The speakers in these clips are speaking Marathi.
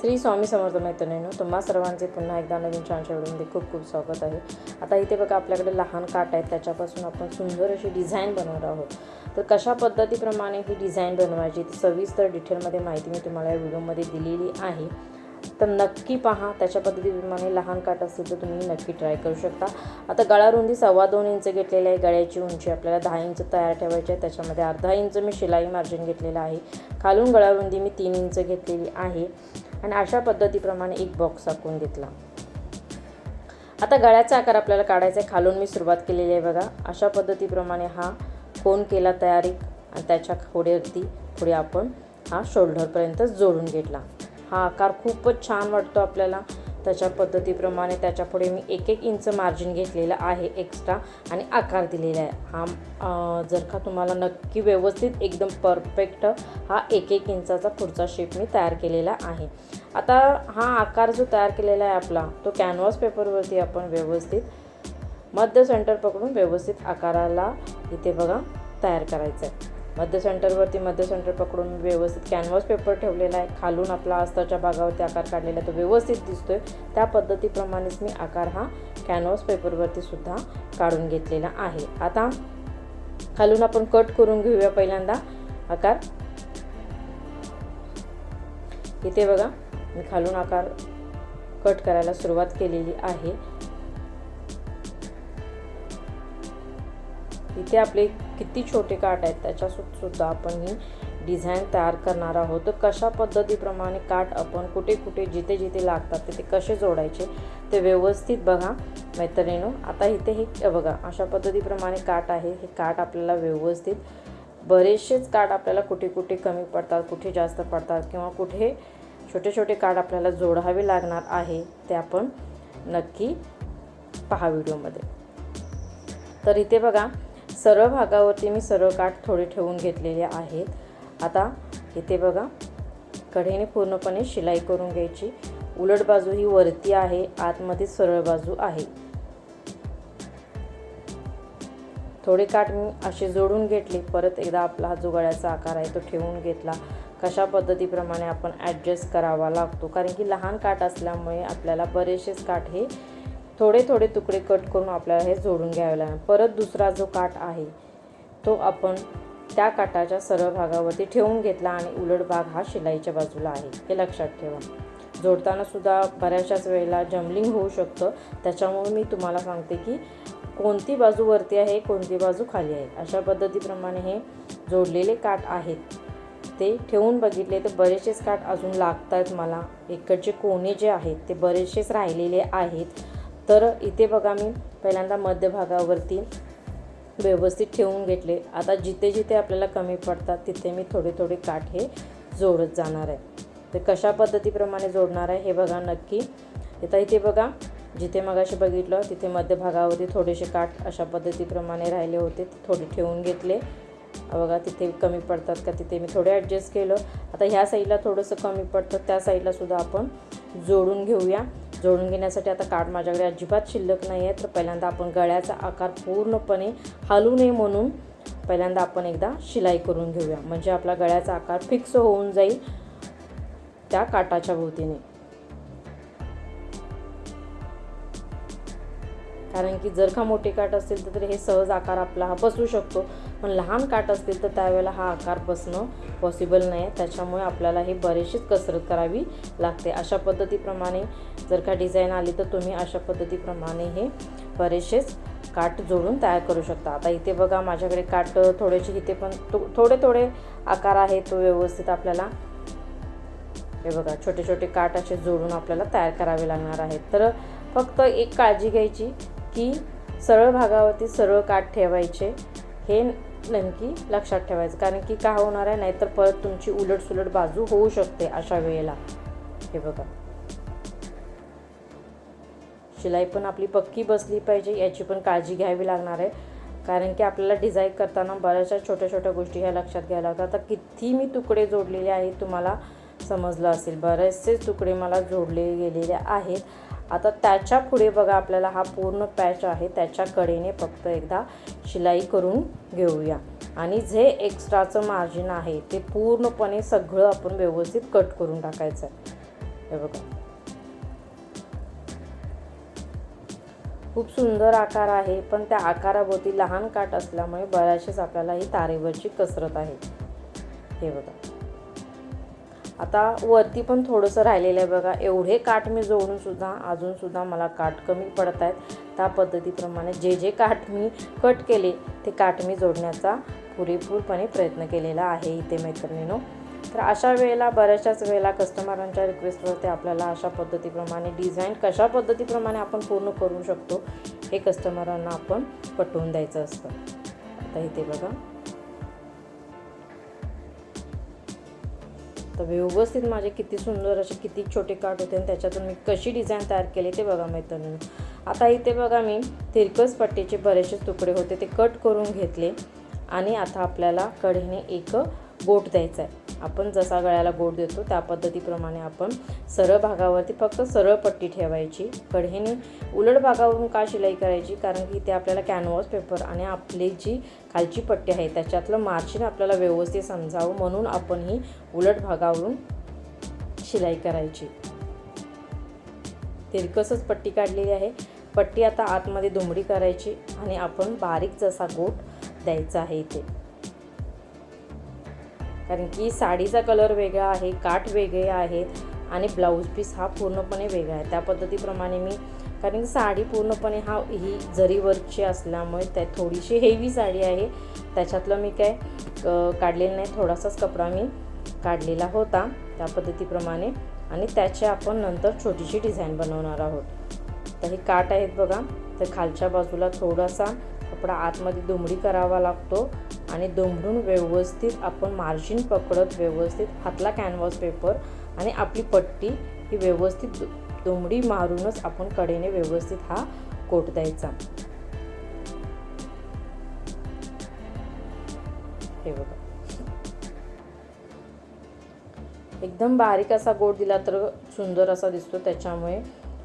श्री स्वामी समर्थ मैत्रिणींनो तुम्हा सर्वांचे पुन्हा एकदा नवीन छानशा व्हिडिओमध्ये खूप खूप स्वागत आहे. आता इथे बघा आपल्याकडे लहान काट आहेत त्याच्यापासून आपण सुंदर अशी डिझाईन बनवणार आहोत. तर कशा पद्धतीप्रमाणे ही डिझाईन बनवायची ती सविस्तर डिटेलमध्ये माहिती मी तुम्हाला या व्हिडिओमध्ये दिलेली आहे. तर नक्की पहा त्याच्या पद्धतीप्रमाणे लहान काट असेल तर तुम्ही नक्की ट्राय करू शकता. आता गळा रुंदी सव्वा दोन इंच घेतलेली आहे. गळ्याची उंची आपल्याला दहा इंच तयार ठेवायची आहे. त्याच्यामध्ये अर्धा इंच मी शिलाई मार्जिन घेतलेलं आहे. खालून गळा रुंदी मी तीन इंच घेतलेली आहे. आणि अशा पद्धतीप्रमाणे एक बॉक्स आखून घेतला. आता गळ्याचा आकार आपल्याला काढायचा आहे. खालून मी सुरुवात केलेली आहे बघा. अशा पद्धतीप्रमाणे हा कोन केला तयारी. आणि त्याच्या खोड्यावरती पुढे आपण हा शोल्डरपर्यंत जोडून घेतला. हा आकार खूपच छान वाटतो आपल्याला. त्याच्या पद्धतीप्रमाणे त्याच्या पुढे मी एक एक इंच मार्जिन घेतलेलं आहे एक्स्ट्रा आणि आकार दिलेला आहे. हा जर का तुम्हाला नक्की व्यवस्थित एकदम परफेक्ट हा एक एक इंचाचा पुढचा शेप मी तयार केलेला आहे. आता हा आकार जो तयार केलेला आहे आपला तो कॅनव्हास पेपरवरती आपण व्यवस्थित मध्य सेंटर पकडून व्यवस्थित आकाराला इथे बघा तयार करायचं आहे मध्य सेंटरवरती मध्य सेंटर पकडून व्यवस्थित कॅनव्हास पेपर ठेवलेला आहे. खालून आपला आस्ताच्या भागावरती आकार काढलेला आहे. तो व्यवस्थित दिसतो आहे त्या पद्धतीप्रमाणेच मी आकार हा कॅनव्हास पेपरवरती सुद्धा काढून घेतलेला आहे. आता खालून आपण कट करून घेऊया पहिल्यांदा आकार. इथे बघा मी खालून आकार कट करायला सुरुवात केलेली आहे. इथे आपले किती छोटे काट आहेत त्याच्यासुद्धा आपण ही डिझाईन तयार करणार आहोत. तर कशा पद्धतीप्रमाणे काट आपण कुठे कुठे जिथे जिथे लागतात ते कसे जोडायचे ते व्यवस्थित बघा मैत्रिणीनो. आता इथे हे बघा अशा पद्धतीप्रमाणे काट आहे. हे काट आपल्याला व्यवस्थित बरेचसेच काट आपल्याला कुठे कुठे कमी पडतात कुठे जास्त पडतात किंवा कुठे छोटे छोटे काट आपल्याला जोडावे लागणार आहे ते आपण नक्की पहा व्हिडिओमध्ये. तर इथे बघा सरळ भागावरती मी सरळ काठ थोडे ठेवून घेतलेले आहेत. आता इथे बघा कढईने पूर्णपणे शिलाई करून घ्यायची. उलट बाजू ही वरती आहे आतमध्ये सरळ बाजू आहे. थोडे काठ मी असे जोडून घेतले परत एकदा आपला हा जो गळ्याचा आकार आहे तो ठेवून घेतला. कशा पद्धतीप्रमाणे आपण ॲडजस्ट करावा लागतो? कारण की लहान काठ असल्यामुळे आपल्याला बरेचसेच काठ हे थोडे थोडे तुकडे कट करून आपल्याला हे जोडून घ्यावे लागणार. परत दुसरा जो काठ आहे तो आपण त्या काठाच्या सरळ भागावरती ठेवून घेतला आणि उलट भाग हा शिलाईच्या बाजूला आहे. हे लक्षात ठेवा. जोडताना सुद्धा बऱ्याचशाच वेळेला जमलिंग होऊ शकतं. त्याच्यामुळे मी तुम्हाला सांगते की कोणती बाजू वरती आहे कोणती बाजू खाली आहे. अशा पद्धतीप्रमाणे हे जोडलेले काठ आहेत. ते ठेवून बघितले तर बरेचसेच काठ अजून लागत आहेत मला. इकडचे कोणे जे आहेत ते बरेचसेच राहिलेले आहेत. तर इथे बघा मी पहिल्यांदा मध्यभागावरती व्यवस्थित ठेवून घेतले. आता जिथे जिथे आपल्याला कमी पडतात तिथे मी थोडे थोडे काठ हे जोडत जाणार आहे. ते कशा पद्धतीप्रमाणे जोडणार आहे हे बघा नक्की. आता इथे बघा जिथे मगाशी बघितलं तिथे मध्यभागावरती थोडेसे काठ अशा पद्धतीप्रमाणे राहिले होते ते थोडे ठेवून घेतले. बघा तिथे कमी पडतात का तिथे मी थोडे ॲडजस्ट केलं. आता ह्या साईडला थोडंसं कमी पडतं त्या साईडलासुद्धा आपण जोडून घेऊया. जोडून घेण्यासाठी आता काठ माझ्याकडे अजिबात शिल्लक नाही आहे. तर पहिल्यांदा आपण गळ्याचा आकार पूर्णपणे हलू नये म्हणून पहिल्यांदा आपण एकदा शिलाई करून घेऊया. म्हणजे आपला गळ्याचा आकार फिक्स होऊन जाईल त्या काटाच्या भोवतीने. कारण की जर का मोठे काठ असतील तर हे सहज आकार आपला हा बसू शकतो. पण लहान काठ असतील तर त्यावेळेला हा आकार बसणं पॉसिबल नाही त्याच्यामुळे आपल्याला हे बरेचशीच कसरत करावी लागते. अशा पद्धतीप्रमाणे जर का डिझाईन आली तर तुम्ही अशा पद्धतीप्रमाणे हे बरेचसेच काठ जोडून तयार करू शकता. आता इथे बघा माझ्याकडे काठ थोडेसे इथे पण थोडे थोडे आकार आहे तो व्यवस्थित आपल्याला हे बघा छोटे छोटे काठ असे जोडून आपल्याला तयार करावे लागणार आहेत. तर फक्त एक काळजी घ्यायची की सरळ भागावरती सरळ काठ ठेवायचे हे नेमकी लक्षात ठेवायचं. कारण की काय होणार आहे? नाहीतर परत तुमची उलट सुलट बाजू होऊ शकते अशा वेळेला. हे बघा. शिलाई पण आपली पक्की बसली पाहिजे याची पण काळजी घ्यावी लागणार आहे. कारण की आपल्याला डिझाईन करताना बऱ्याचशा छोट्या छोट्या गोष्टी ह्या लक्षात घ्यायला होत्या आता किती मी तुकडे जोडलेले आहेत तुम्हाला समजलं असेल. बरेचसे तुकडे मला जोडले गेलेले आहेत. आता त्याच्या पुढे बघा आपल्याला हा पूर्ण पॅच आहे. त्याच्या कडेने फक्त एकदा शिलाई करून घेऊया. आणि जे एक्स्ट्राचं मार्जिन आहे ते पूर्णपणे सगळं आपण व्यवस्थित कट करून टाकायचं आहे. हे बघा. खूप सुंदर आकार आहे पण त्या आकाराभोवती लहान काठ असल्यामुळे बऱ्याचशाच आपल्याला ही तारेवरची कसरत आहे. हे बघा. आता वरती पण थोडंसं राहिलेलं आहे बघा. एवढे काठ मी जोडून सुद्धा अजूनसुद्धा मला काठ कमी पडत आहेत त्या पद्धतीप्रमाणे जे जे काठ मी कट केले ते काठ मी जोडण्याचा पुरेपूरपणे प्रयत्न केलेला आहे इथे मैत्रिणीनो. तर अशा वेळेला बऱ्याचशाच वेळेला कस्टमरांच्या रिक्वेस्टवरती आपल्याला अशा पद्धतीप्रमाणे डिझाईन कशा पद्धतीप्रमाणे आपण पूर्ण करू शकतो हे कस्टमरांना आपण पटवून द्यायचं असतं. आता इथे बघा. तर व्यवस्थित माझे किती सुंदर असे किती छोटे काठ होते आणि त्याच्यातून मी कशी डिझाईन तयार केली ते बघा मैत्रिणी. आता इथे बघा मी तिरकस पट्टीचे बरेचसे तुकडे होते ते कट करून घेतले. आणि आता आपल्याला कढीने एक गोट द्यायचा आहे. आपण जसा गळ्याला गोट देतो त्या पद्धतीप्रमाणे आपण सरळ भागावरती फक्त सरळ पट्टी ठेवायची. कढेने उलट भागावरून का शिलाई करायची? कारण की ते आपल्याला कॅनव्हास पेपर आणि आपली जी खालची पट्टी आहे त्याच्यातलं मार्जिन आपल्याला व्यवस्थित समजावं म्हणून आपण ही उलट भागावरून शिलाई करायची. तिरकसच पट्टी काढलेली आहे. पट्टी आता आतमध्ये दुमडी करायची आणि आपण बारीक जसा गोट द्यायचा आहे इथे. कारण की साडीचा कलर वेगळा आहे काठ वेगळे आहेत आणि ब्लाऊज पीस हा पूर्णपणे वेगळा आहे. त्या पद्धतीप्रमाणे मी कारण की साडी पूर्णपणे हा ही जरीवरची असल्यामुळे त्या थोडीशी हेवी साडी आहे. त्याच्यातलं मी काय काढलेलं नाही. थोडासाच कपडा मी काढलेला होता त्या पद्धतीप्रमाणे आणि त्याचे आपण नंतर छोटीशी डिझाईन बनवणार आहोत. तर हे काठ आहेत बघा. तर खालच्या बाजूला थोडासा कपडा आतमध्ये दुमडी करावा लागतो आणि दुमडून व्यवस्थित आपण मार्जिन पकडत व्यवस्थित हातला कॅनव्हास पेपर आणि आपली पट्टी ही व्यवस्थित दुमडी मारूनच आपण कडेने व्यवस्थित हा कोट द्यायचा. हे बघा. एकदम बारीक असा गोट दिला तर सुंदर असा दिसतो त्याच्यामुळे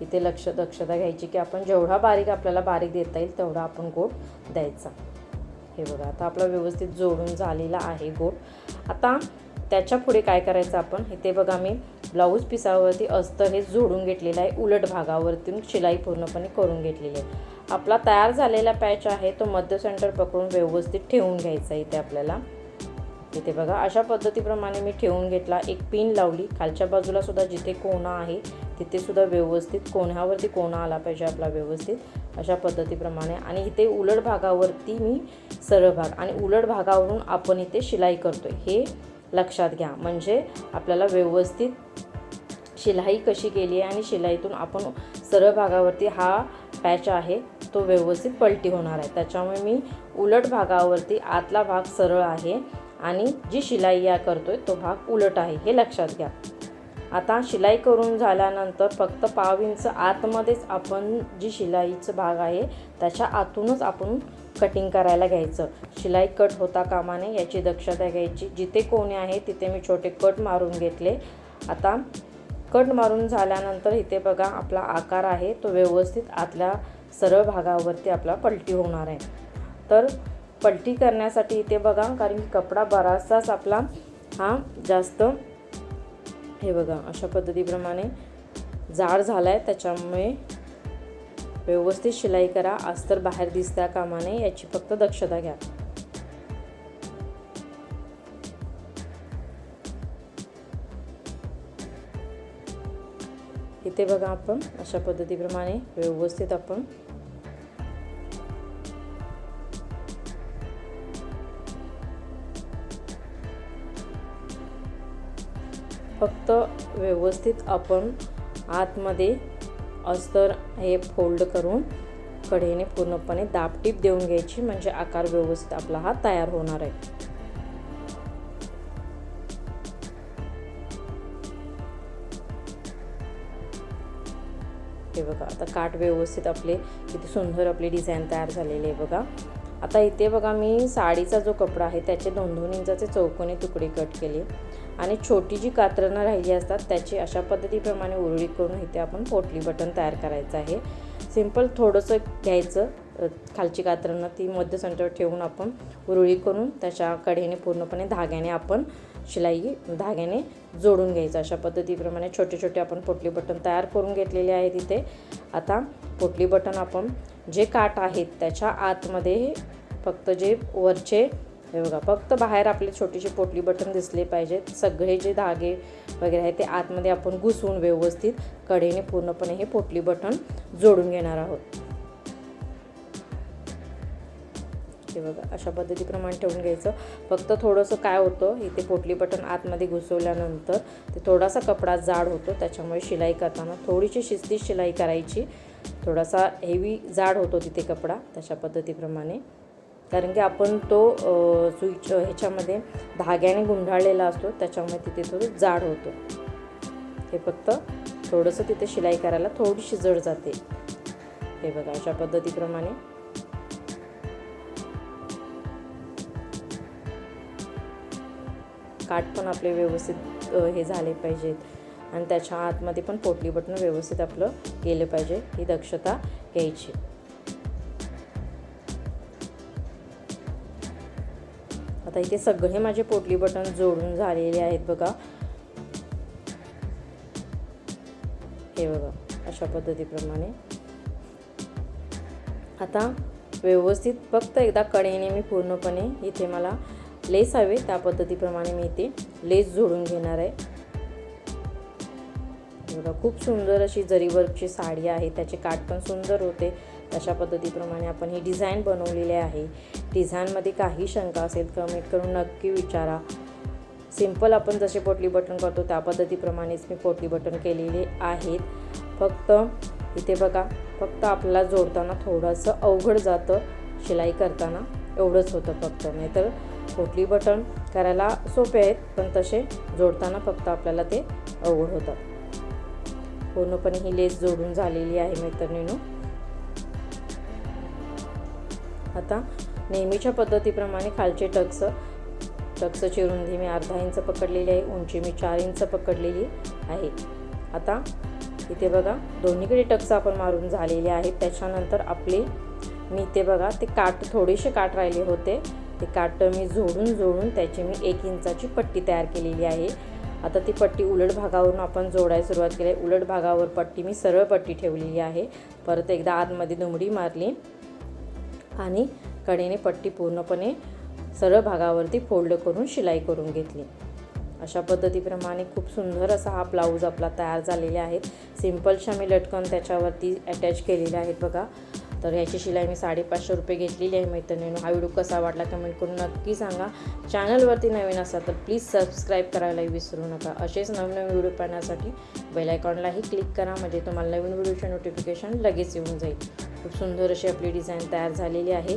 इथे लक्ष दक्षता घ्यायची की आपण जेवढा बारीक आपल्याला बारीक देता येईल तेवढा आपण गोट द्यायचा. हे बघा आता आपला व्यवस्थित जोडून झालेला आहे गोट आता त्याच्या पुढे काय करायचं आपण? इथे बघा मी ब्लाऊज पिसावरती अस्तर हे जोडून घेतलेलं आहे उलट भागावरती शिलाई पूर्णपणे करून घेतलेली आहे. आपला तयार झालेला पॅच आहे तो मध्य सेंटर पकडून व्यवस्थित ठेवून घ्यायचा इथे आपल्याला. इथे बघा अशा पद्धतीप्रमाणे मी ठेवून घेतला. एक पिन लावली. खालच्या बाजूला सुद्धा जिथे कोणा आहे तिथे सुद्धा व्यवस्थित कोण्यावरती कोणा आला पाहिजे आपला व्यवस्थित. अशा पद्धतीप्रमाणे. आणि इथे उलट भागावरती मी सरळ भाग आणि उलट भागावरून आपण इथे शिलाई करतो हे लक्षात घ्या. म्हणजे आपल्याला व्यवस्थित शिलाई कशी केली आहे आणि शिलाईतून आपण सरळ भागावरती हा पॅच आहे तो व्यवस्थित पलटी होणार आहे. त्याच्यामुळे मी उलट भागावरती आतला भाग सरळ आहे. आणि जी शिलाई या करतोय तो भाग उलट आहे हे लक्षात घ्या. आता शिलाई करून झाल्यानंतर फक्त पाव इंच आतमध्येच आपण जी शिलाईचं भाग आहे त्याच्या आतूनच आपण कटिंग करायला घ्यायचं. शिलाई कट होता कामाने याची दक्षता घ्यायची. जिथे कोणी आहे तिथे मी छोटे कट मारून घेतले. आता कट मारून झाल्यानंतर इथे बघा आपला आकार आहे तो व्यवस्थित आतल्या सरळ भागावरती आपला पलटी होणार आहे. तर पलटी करण्यासाठी इथे बघा कारण की कपडा बराचसाच आपला हा जास्त हे बघा अशा पद्धतीप्रमाणे जाड झाला आहे त्याच्यामुळे व्यवस्थित शिलाई करा. अस्तर बाहेर दिसत्या कामाने याची फक्त दक्षता घ्या. इथे बघा आपण अशा पद्धतीप्रमाणे व्यवस्थित आपण फक्त व्यवस्थित आपण आतमध्ये अस्तर हे फोल्ड करून कढईने पूर्णपणे दाबटीप देऊन घ्यायची म्हणजे आकार व्यवस्थित आपला हा तयार होणार आहे. हे बघा आता काठ व्यवस्थित आपले किती सुंदर आपली डिझाईन तयार झालेली आहे बघा. आता इथे बघा मी साडीचा जो कपडा आहे त्याचे दोन दोन इंचाचे चौकोनी तुकडे कट केले. आणि छोटी जी कात्रणं राहिली असतात त्याची अशा पद्धतीप्रमाणे उरळी करून इथे आपण पोटली बटन तयार करायचं आहे. सिंपल थोडंसं घ्यायचं. खालची कात्रणं ती मध्य सेंटर ठेवून आपण उरळी करून त्याच्या कडेने पूर्णपणे धाग्याने आपण शिलाई धाग्याने जोडून घ्यायचं. अशा पद्धतीप्रमाणे छोटे छोटे आपण पोटली बटन तयार करून घेतलेले आहे तिथे आता पोटली बटन आपण जे काट आहेत त्याच्या आतमध्ये फक्त जे वरचे हे बघा फक्त बाहेर आपले छोटीशी पोटली बटन दिसले पाहिजेत सगळे जे धागे वगैरे आहेत ते आतमध्ये आपण घुसवून व्यवस्थित कडेने पूर्णपणे हे पोटली बटन जोडून घेणार आहोत. हे बघा अशा पद्धतीप्रमाणे ठेवून घ्यायचं. फक्त थोडंसं काय होतं इथे पोटली बटन आतमध्ये घुसवल्यानंतर ते थोडासा कपडा जाड होतो त्याच्यामुळे शिलाई करताना थोडीशी शिस्तीत शिलाई करायची. थोडासा हेवी जाड होतो तिथे कपडा तशा पद्धतीप्रमाणे. कारण की आपण तो स्विच ह्याच्यामध्ये धाग्याने गुंडाळलेला असतो त्याच्यामुळे तिथे थोडं जाड होतो. हे फक्त थोडंसं तिथे शिलाई करायला थोडीशी जड जाते. हे बघा अशा पद्धतीप्रमाणे. काठ पण आपले व्यवस्थित हे झाले पाहिजेत. आणि त्याच्या आतमध्ये पण पोटली बटणं व्यवस्थित आपलं गेलं पाहिजे ही दक्षता घ्यायची. आता इथे सगळे माझे पोटली बटन जोडून झालेले आहेत बघा. हे बघा अशा पद्धतीप्रमाणे. आता व्यवस्थित फक्त एकदा कडेने मी पूर्णपणे इथे मला लेस हवे त्या पद्धतीप्रमाणे मी इथे लेस जोडून घेणार आहे. बघा खूप सुंदर अशी जरीवर्कची साडी आहे त्याचे काठ पण सुंदर होते. तशा पद्धतीप्रमाणे आपण ही डिझाईन बनवलेली आहे. डिझाईनमध्ये काही शंका असेल कमेंट करून नक्की विचारा. सिंपल आपण जसे पोटली बटन करतो त्या पद्धतीप्रमाणेच मी पोटली बटन केलेले आहेत. फक्त इथे बघा फक्त आपल्याला जोडताना थोडंसं अवघड जातं शिलाई करताना. एवढंच होतं फक्त. नाहीतर पोटली बटन करायला सोपे आहेत पण तसे जोडताना फक्त आपल्याला ते अवघड होतं. पूर्णपणे ही लेस जोडून झालेली आहे मैत्रिणीनो. आता नेहमीच्या पद्धतीप्रमाणे खालचे टक्स टक्सची रुंदी मी अर्धा इंच पकडलेली आहे उंची मी चार इंच पकडलेली आहे. आता इथे बघा दोन्हीकडे टक्स आपण मारून झालेले आहेत. त्याच्यानंतर आपले मी ते बघा ते काट थोडेसे काट राहिले होते. ते काट मी जोडून जोडून त्याची मी एक इंचाची पट्टी तयार केलेली आहे. आता ती पट्टी उलट भागावरून आपण जोडायला सुरुवात केली उलट भागावर पट्टी मी सरळ पट्टी ठेवलेली आहे. परत एकदा आतमध्ये दुमडी मारली. आणि कडेने पट्टी पूर्णपणे सरळ भागावरती फोल्ड करून शिलाई करून घेतली. अशा पद्धतीप्रमाणे खूप सुंदर असा हा ब्लाऊज आपला तयार झालेला आहे सिम्पलशा मी लटकन त्याच्यावरती अटॅच केलेले आहेत बघा. तर ह्याची शिलाई मी साडेपाचशे रुपये घेतलेली आहे मैत्रिणीनं. हा व्हिडिओ कसा वाटला कमेंट करून नक्की सांगा. चॅनलवरती नवीन असाल तर प्लीज सबस्क्राईब करायलाही विसरू नका. असेच नवनवीन व्हिडिओ पाहण्यासाठी बेलायकॉनलाही क्लिक करा. म्हणजे तुम्हाला नवीन व्हिडिओचे नोटिफिकेशन लगेच येऊन जाईल. खूप सुंदर अशी आपली डिझाईन तयार झालेली आहे.